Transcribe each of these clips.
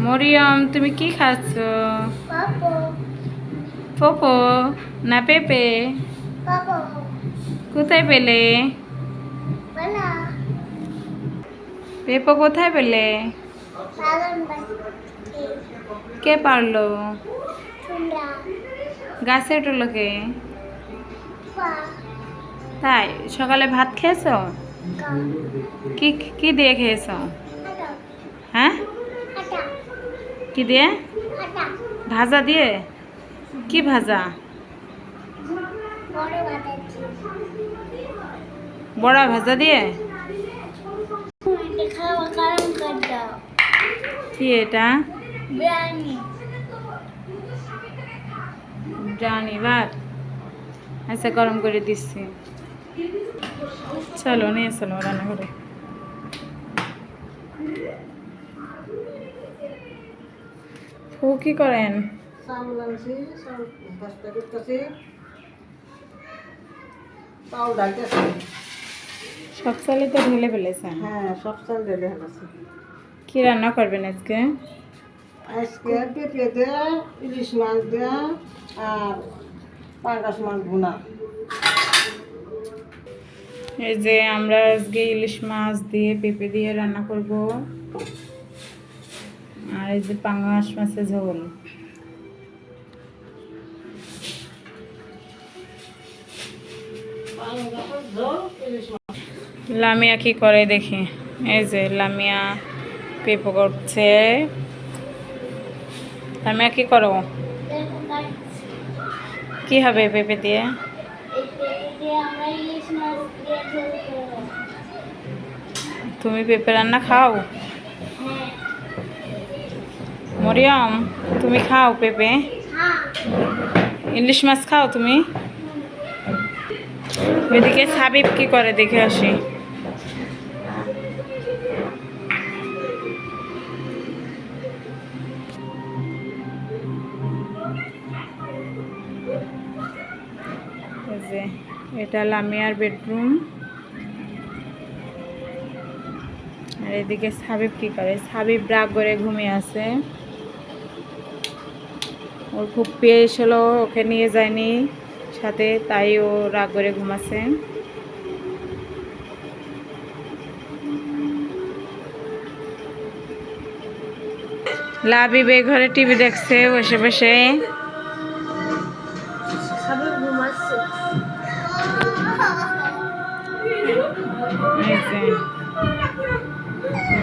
মরিয়ম তুমি কি খাচ্ছ? পোপো। না পেপে। কোথায় পেলে? পেপো কোথায় পেলে? কে পারল? গাছে উঠল কে? তাই সকালে ভাত খেয়েছো? কি কি দিয়ে খেয়েছো? হ্যাঁ? কি দিয়ে? ভাজা। দিয়ে? কি ভাজা? বড়া ভাজা দিয়ে. কি এটা. জানি ভাত আচ্ছা গরম করে দিচ্ছি। চলো নিয়ে চলো রান্না করে ও কি করেন? চাউল আনছি চাউল বস্তা করতেছি। চাউল ডালতেছি সব চালই তো ঢেলে ফেলেছেন। হ্যাঁ সব চাল ঢেলে ফেলেছি। কি রান্না করবেন আজকে? আজকে পেঁপে দেয়া ইলিশ মাছ দেয়া আর পাঙ্গাস মাছ ভুনা। এই যে আমরা আজকে ইলিশ মাছ দিয়ে পেঁপে দিয়ে রান্না করব। আর এই যে পাঙ্গাস মাছের ঝোল লামিয়া কি করে দেখি এই যে লামিয়া পেঁপে করছে লামিয়া কি করো কি হবে পেঁপে দিয়ে। তুমি পেঁপে রান্না খাও। মরিয়ম, তুমি খাও পেঁপে। ইলিশ মাছ খাও তুমি? এদিকে সাবিব কি করে দেখে আসি। এটা লামিয়ার বেডরুম। আর এদিকে সাবিব কি করে? সাবিব রাগ করে ঘুমিয়ে আছে। ওর খুব পেশ হলো ওকে নিয়ে যায়নি সাথে, তাই ও রাগ করে ঘুমাচ্ছে এই ঘরে টিভি দেখছে, বসে বসে ঘুমাচ্ছে।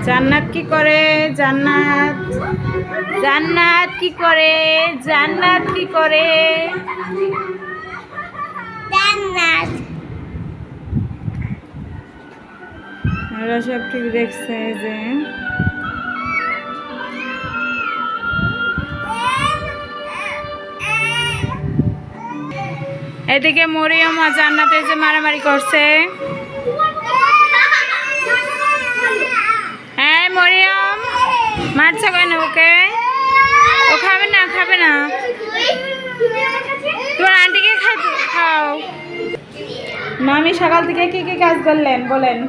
জান্নাত কি করে? জান্নাত। জান্নাত কি করে? জান্নাত কি করে? জান্নাত। ওরা সব ঠিক দেখছে যে। এদিকে মরিয়ম আর জান্নাতে যে মারামারি করছে হ্যাঁ মরিয়ম মারছো কেন ওকে? ও খাবে না খাবে না। তোমার আন্টিকে খাও। মামি সকাল থেকে কি কি কাজ করলেন, বলেন।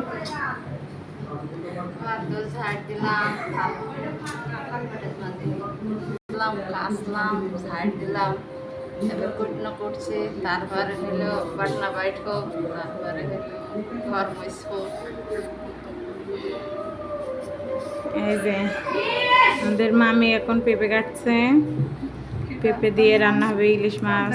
আসলাম ঝাড় দিলাম এবার কুটনো করছে তারপরে হলো বাটনা বাইঠো তারপরে হলো ঘর মুছবো এই যে আমাদের মামি এখন পেঁপে কাটছে। পেঁপে দিয়ে রান্না হবে ইলিশ মাছ।